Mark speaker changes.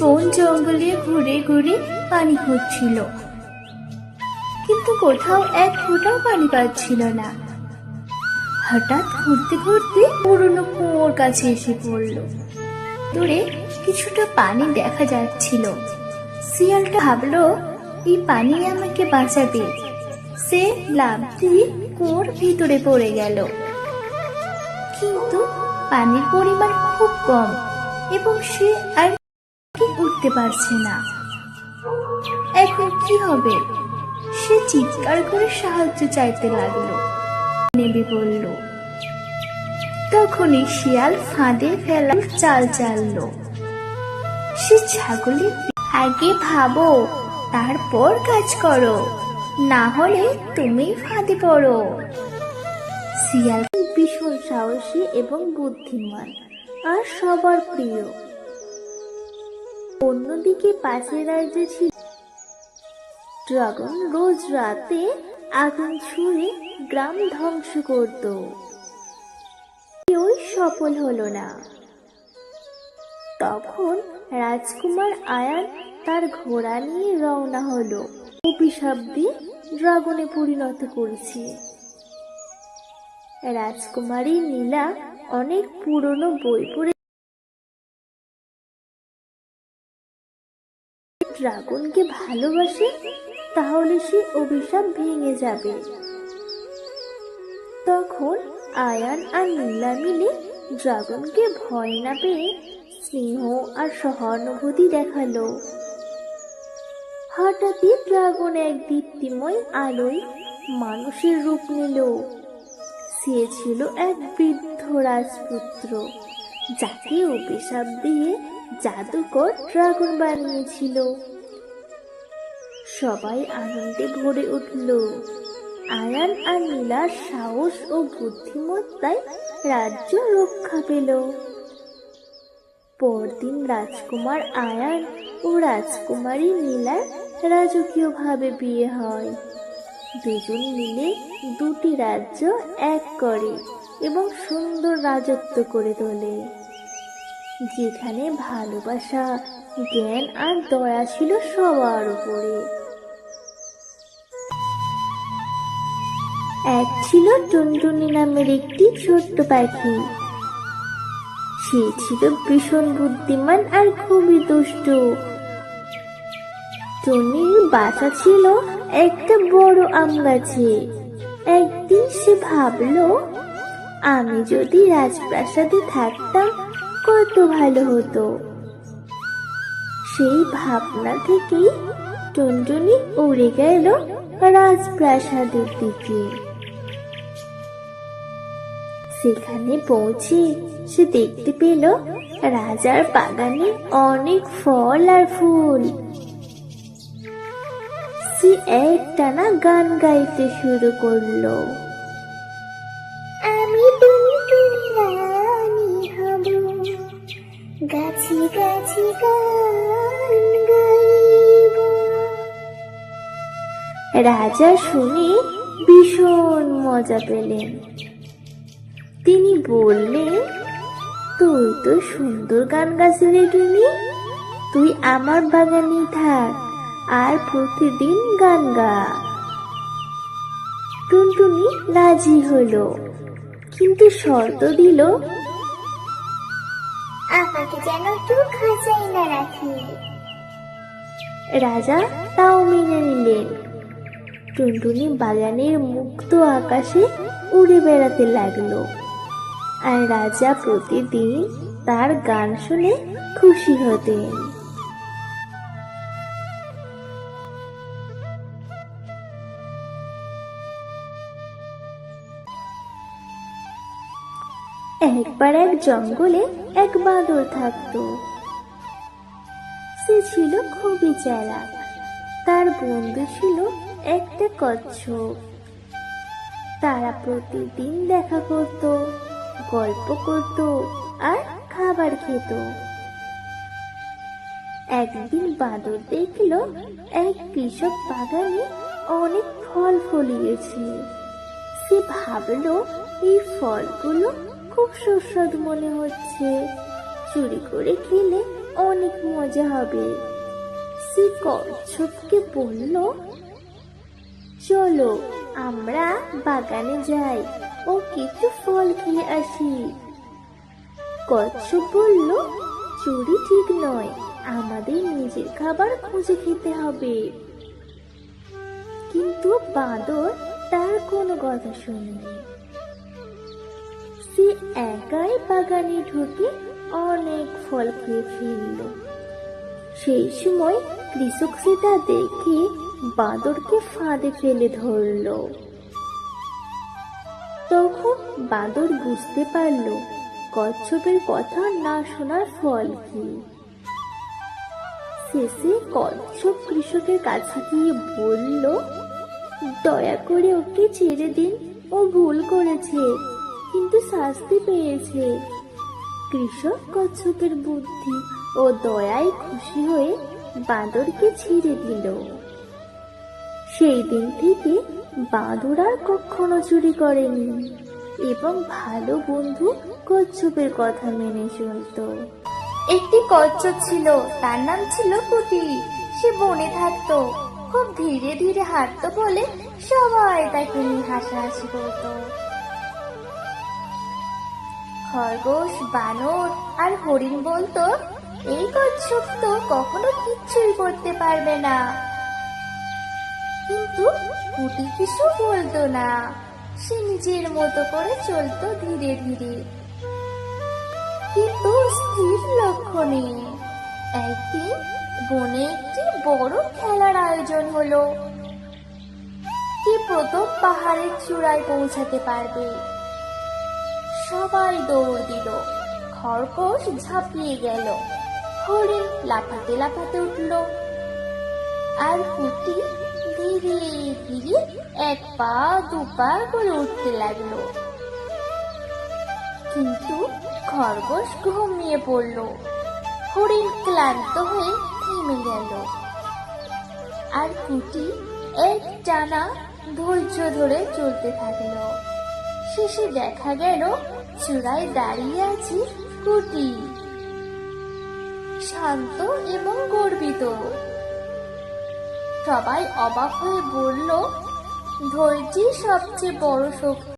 Speaker 1: বন জঙ্গলে ঘুরে ঘুরে পানি খুঁজছিল। কিন্তু কোথাও এক ফোঁটাও পানি পাচ্ছিল না। হঠাৎ ঘুরতে ঘুরতে পুরনো কুয়োর কাছে এসে পড়ল। দূরে কিছুটা পানি দেখা যাচ্ছিল। শিয়ালটা ভাবলো, এই পানি আমাকে বাঁচাবে। সে লাভ দিয়ে কুয়োর ভিতরে পড়ে গেল। কিন্তু পানির পরিমাণ খুব কম এবং সে আর উঠতে পারছে না। এখন কি হবে? সে চিৎকার করে সাহায্য চাইতে লাগল। নেবে বলল, তখনই শিয়াল ফাঁদে ফেলার চাল চাললো। সে ছাগলে, আগে ভাবো, তারপর কাজ করো, না হলে তুমি ফাঁদে পড়ো। শিয়াল ভীষণ সাহসী এবং বুদ্ধিমান, আর সবার প্রিয়। অন্যদিকে পাশের রাজ্যে ছিল ড্রাগন রোজ রাতে আগুন ছুঁড়ে গ্রাম ধ্বংস করত। কেউই সফল হলো না। তখন রাজকুমার আয়ান তার ঘোড়া নিয়ে রওনা হলো। অভিশাপ দিয়ে ড্রাগনে পরিণত করেছে। রাজকুমারী নীলা অনেক পুরনো বই পড়ে ড্রাগনকে ভালোবাসে, তাহলে সে অভিশাপ ভেঙে যাবে। তখন আয়ান আর নীলা মিলে ড্রাগনকে ভয় না পেয়ে স্নেহ আর সহানুভূতি দেখাল। হঠাৎই ড্রাগন এক দীপ্তিময় আলোয় মানুষের রূপ নিল। সে ছিল এক বৃদ্ধ রাজপুত্র, যাকে অভিশাপ দিয়ে জাদুকর ড্রাগন বানিয়েছিল। সবাই আনন্দে ভরে উঠল। আয়ান আর নীলার সাহস ও বুদ্ধিমত্তায় রাজ্য রক্ষা পেল। পরদিন রাজকুমার আয়ান ও রাজকুমারী নীলার রাজকীয়ভাবে বিয়ে হয়। দুজন মিলে দুটি রাজ্য এক করে এবং সুন্দর রাজত্ব করে তোলে। যেখানে ভালোবাসা, জ্ঞান আর দয়া ছিল সবার উপরে। এক ছিল টুনটুনি নামের একটি ছোট্ট পাখি। সে ছিল ভীষণ বুদ্ধিমান আর খুবই দুষ্টু। টুনির বাসা ছিল একটা বড় আম গাছে। একদিন সে ভাবলো, আমি যদি রাজপ্রাসাদে থাকতাম কত ভালো হতো। সেই ভাবনা থেকেই টুনটুনি উড়ে গেল রাজপ্রাসাদের দিকে। সেখানে পৌঁছে সে দেখতে পেল রাজার বাগানে অনেক ফল আর ফুল। সে একটানা গান গাইতে শুরু করল। রাজা শুনে ভীষণ মজা পেলেন। তিনি বললেন, তুই তো সুন্দর গান গাছিলি টুনি তুই আমার বাগানে থাক আর প্রতিদিন গান গা। টুনটুনি রাজি হলো, কিন্তু শর্ত দিল,
Speaker 2: আমাকে যেন কেউ খাঁচাই না রাখে।
Speaker 1: রাজা তাও মেনে টুনটুনি বাগানের মুক্ত আকাশে উড়ে বেড়াতে লাগল। আর রাজা প্রতিদিন তার গান শুনে খুশি হতেন। একবার এক জঙ্গলে এক বাঁদর থাকতো। সে ছিল খুবই চালাক। তার বন্ধু ছিল একটা কচ্ছপ। তারা প্রতিদিন দেখা করত, গল্প করত আর খাবার খেত। একদিন বাঁদর দেখল এক কৃষক বাগানে অনেক ফল ফলিয়েছে। সে ভাবলো, এই ফলগুলো খুব সুস্বাদু মনে হচ্ছে। চুরি করে খেলে অনেক মজা হবে। সে কচ্ছপকে বলল চলো, আমরা বাগানে যাই ও কিছু ফল খেয়ে আসি। কচ্ছপ বলল, চুরি ঠিক নয়, আমাদের নিজের খাবার খুঁজে খেতে হবে। কিন্তু বাঁদর তার কোনো কথা শোনেনি। সে একাই বাগানে ঢুকে অনেক ফল খেয়ে ফেলল। সেই সময় কৃষক সেটা দেখে বাঁদরকে ফাঁদে ফেলে ধরলো। তখন বাঁদর বুঝতে পারল, কচ্ছপের কথা না শোনার ফল কি। শেষে কচ্ছপ কৃষকের কাছে গিয়ে বলল, দয়া করে ওকে ছেড়ে দিন, ও ভুল করেছে, কিন্তু শাস্তি পেয়েছে। কৃষক কচ্ছপের বুদ্ধি ও দয়ায় খুশি হয়ে বাঁদরকে ছিঁড়ে দিল। সেই দিন থেকে বাঁদর আর কখনো চুরি করেনি। এবং ভালো বন্ধু কচ্ছপের কথা মেনে চলতো। একটি কচ্ছপ ছিল, তার নাম ছিল কুটি। সে বনে থাকতো। খুব ধীরে ধীরে হাঁটতো বলে সবাই তাকে নিয়ে হাসাহাসি করতো। খরগোশ, বানর আর হরিণ বলতো, এই কচ্ছপ তো কখনো কিচ্ছুই করতে পারবে না। কিন্তু কুটি কিছু বলতো না। সে নিজের মতো করে চলতো ধীরে ধীরে। কিন্তু স্থির লক্ষণে একদিন বনে একটি বড় খেলার আয়োজন হলো। কি প্রথম পাহাড়ের চূড়ায় পৌঁছাতে পারবে? সবাই দৌড় দিল। খরগোশ ঝাঁপিয়ে গেল। হরিণ লাফাতে লাফাতে উঠল। আর কুটি এক পা, দু পা করে উঠতে লাগল। কিন্তু খরগোশ ঘুমিয়ে পড়ল। হরিণ ক্লান্ত হয়ে থেমে গেল। আর কুটি এক টানা ধৈর্য ধরে চলতে থাকল। শেষে দেখা গেল, চূড়ায় দাঁড়িয়ে আছে কুটি। শান্ত এবং গর্বিত। সবাই অবাক হয়ে বলল ধৈর্যই সবচেয়ে বড় শক্তি।